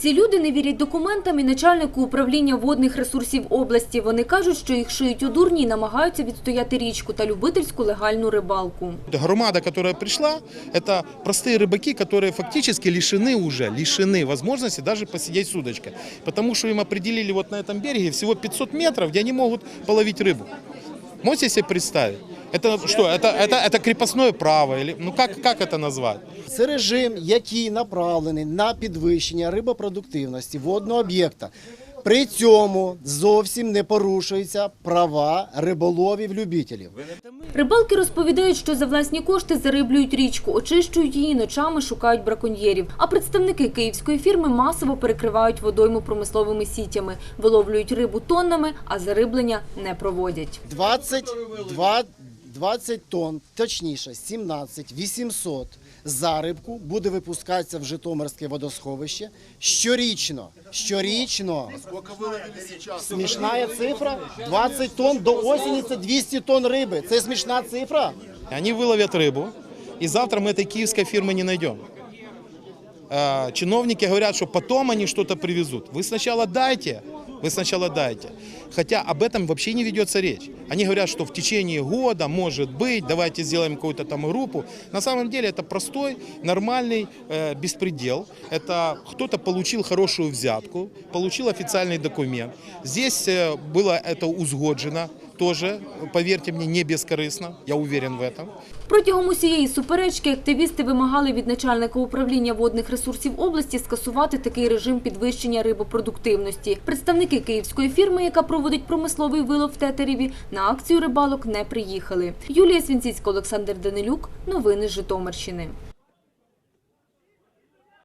Ці люди не вірять документам і начальнику управління водних ресурсів області. Вони кажуть, що їх шиють у дурні і намагаються відстояти річку та любительську легальну рибалку. Громада, которая пришла, это простые рыбаки, которые фактически лишены уже, лишены возможности даже посидеть с удочкой. Потому что им определили вот на этом береге всего 500 метров, где они могут половить рыбу. Можете себе представить? Это что, это, это, это крепостное право? Или, ну как, как это назвать? Це режим, який направлений на підвищення рибопродуктивності водного об'єкта. При цьому зовсім не порушуються права риболовів-любителів. Рибалки розповідають, що за власні кошти зариблюють річку, очищують її, ночами шукають браконьєрів. А представники київської фірми масово перекривають водойму промисловими сітями, виловлюють рибу тоннами, а зариблення не проводять. 22, 20 тонн, точніше 17 800 зарибку буде випускатися в Житомирське водосховище щорічно. Щорічно. Смішна цифра. 20 тонн до осені це 200 тонн риби. Це смішна цифра. Они выловят рыбу, и завтра мы этой киевской фирмы не найдем. Э, Чиновники говорят, что потом они что-то привезут. Вы сначала дайте, вы сначала дайте. Хотя об этом вообще не ведется речь. Они говорят, что в течение года, может быть, давайте сделаем какую-то там группу. На самом деле это простой, нормальный э, беспредел. Это кто-то получил хорошую взятку, получил официальный документ. Здесь э, было это узгоджено тоже, поверьте мне, не бескорыстно. Я уверен в этом. Протягом усієї суперечки активісти вимагали від начальника управління водних ресурсів області скасувати такий режим підвищення рибопродуктивності. Представники київської фірми, яка проводить промисловий вилов в Тетереві, на акцію рибалок не приїхали. Юлія Свінціцька, Олександр Данилюк. Новини Житомирщини.